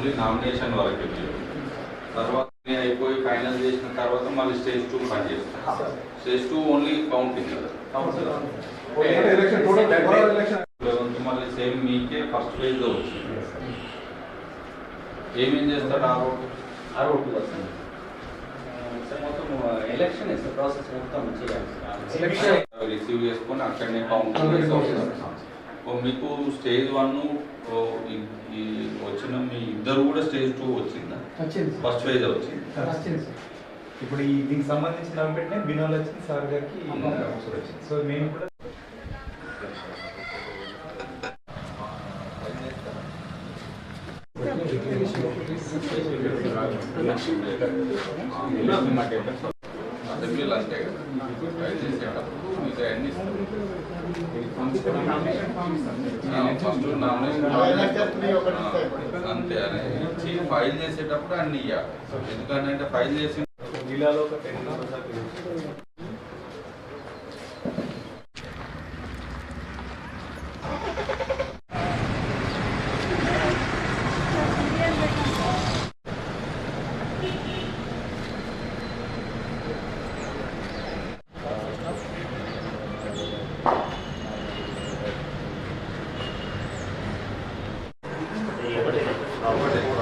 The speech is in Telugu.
ఓన్లీ నామినేషన్ వరకు మీరు. తర్వాత అయిపోయి ఫైనల్ చేసిన తర్వాత మళ్ళీ స్టేజ్ టూ పని చేస్తాం స్టేజ్ టూ ఓన్లీ కౌంటింగ్ మళ్ళీ సేమ్ మీకే ఫస్ట్ ఫేజ్లో వచ్చింది. ఏమేం చేస్తాడు ఆ రోడ్డు అరవై వస్తుంది సార్ మొత్తం ఎలక్షన్ ఇస్తే ప్రాసెస్ మొత్తం చేయాలి రిసీవ్ చేసుకొని అక్కడనే కౌంట్ చేసి వస్తారు. ఓ మీకు స్టేజ్ వన్ ఈ వచ్చిన మీ ఇద్దరు కూడా స్టేజ్ టూ వచ్చిందా? వచ్చింది ఫస్ట్ ఫేజ్ వచ్చింది. వచ్చింది సార్. ఇప్పుడు ఈ దీనికి సంబంధించిన వెంటనే బినోల్ వచ్చింది సార్ గారికి వచ్చింది. సో మేము కూడా అసెంబ్లీలు అంతే కదా. ఫైల్ చేసేటప్పుడు మీకు అన్ని అంతే అని ఫైల్ చేసేటప్పుడు అన్ని ఇవ్వాలి ఎందుకంటే ఫైల్ చేసి జిల్లాలో ఒక టెన్ మెంబర్స్